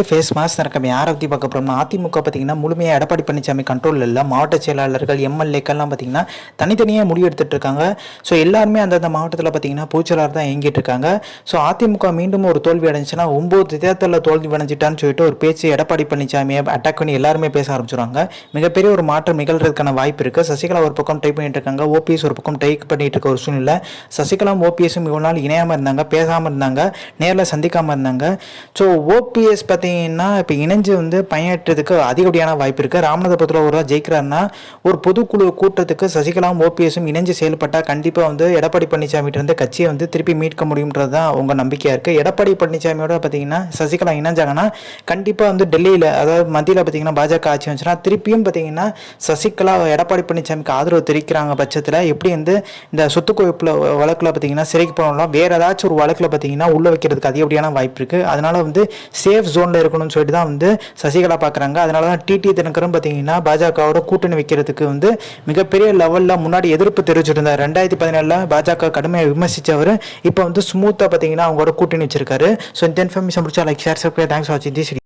To face mass நடக்கம் யாரை பற்றி பார்க்க போகிறோம்னா அதிமுக பார்த்தீங்கன்னா முழுமையாக எடப்பாடி பழனிசாமி கண்ட்ரோலில் இல்லை. மாவட்ட செயலாளர்கள் எம்எல்ஏக்கள்லாம் பார்த்தீங்கன்னா தனித்தனியாக முடிவு எடுத்துட்டு இருக்காங்க. ஸோ எல்லாருமே அந்தந்த மாவட்டத்தில் பார்த்தீங்கன்னா பூச்சலார் தான் இயங்கிட்டு இருக்காங்க. ஸோ அதிமுக மீண்டும் ஒரு தோல்வி அடைஞ்சுன்னா ஒம்பது தேர்தலில் தோல்வி அடைஞ்சிட்டான்னு சொல்லிட்டு ஒரு பேச்சு எடப்பாடி பழனிசாமியை அட்டாக் பண்ணி எல்லாருமே பேச ஆரம்பிச்சிருவாங்க. மிகப்பெரிய ஒரு மாற்றம் நிகழ்றதுக்கான வாய்ப்பு இருக்குது சசிகலா ஒரு பக்கம் ட்ரை பண்ணிட்டு இருக்காங்க. ஓபிஎஸ் ஒரு பக்கம் ட்ரை பண்ணிட்டு இருக்க ஒரு சூழ்நிலை. சசிகலாம் ஓபிஎஸும் இவ்வளோ நாள் இணையாமல் இருந்தாங்க பேசாமல் இருந்தாங்க நேரில் சந்திக்காமல் இருந்தாங்க. ஸோ ஓபிஎஸ் பார்த்தீங்கன்னா இப்போ இணைஞ்சு வந்து பயனற்றதுக்கு அதிகப்படியான வாய்ப்பு இருக்குது ராமநாதபுரத்தில் ஒரு ஜெயிக்கிறாருன்னா ஒரு பொதுக்குழு கூட்டத்துக்கு சசிகலாவும் ஓபிஎஸும் இணைஞ்சு செயல்பட்டால் கண்டிப்பாக வந்து எடப்பாடி பழனிசாமிகிட்ட இருந்து கட்சியை வந்து திருப்பி மீட்க முடியுன்றது தான் உங்கள் நம்பிக்கையாக இருக்குது எடப்பாடி பழனிசாமியோட பார்த்தீங்கன்னா சசிகலா இணைஞ்சாங்கன்னா கண்டிப்பாக வந்து டெல்லியில் அதாவது மத்தியில் பார்த்தீங்கன்னா பாஜக ஆட்சி வந்துச்சுன்னா திருப்பியும் பார்த்தீங்கன்னா சசிகலா எடப்பாடி பழனிசாமிக்கு ஆதரவு தெரிவிக்கிறாங்க பட்சத்தில் எப்படி வந்து இந்த சொத்து குவிப்பில் வழக்கில் பார்த்தீங்கன்னா சிறைக்கு போனோம்னா வேறு ஏதாச்சும் ஒரு வழக்கில் பார்த்தீங்கன்னா உள்ள வைக்கிறதுக்கு அதிகப்படியான வாய்ப்பு இருக்குது அதனால் வந்து சேஃப் ஜோன் ஜோனில் இருக்கணும்னு சொல்லிட்டு தான் வந்து சசிகலா பார்க்குறாங்க அதனால தான் டிடி தினகரும் பார்த்தீங்கன்னா பாஜகவோட கூட்டணி வைக்கிறதுக்கு வந்து மிகப்பெரிய லெவலில் முன்னாடி எதிர்ப்பு தெரிவிச்சிருந்தார். ரெண்டாயிரத்தி பதினேழில் பாஜக கடுமையாக விமர்சித்தவர் இப்போ வந்து ஸ்மூத்தாக பார்த்தீங்கன்னா அவங்களோட கூட்டணி வச்சிருக்காரு. ஸோ இந்த இன்ஃபர்மேஷன் முடிச்சா லைக் ஷேர் சப்ஸ்கிரைப் தேங்க்ஸ் வாட்சிங் தி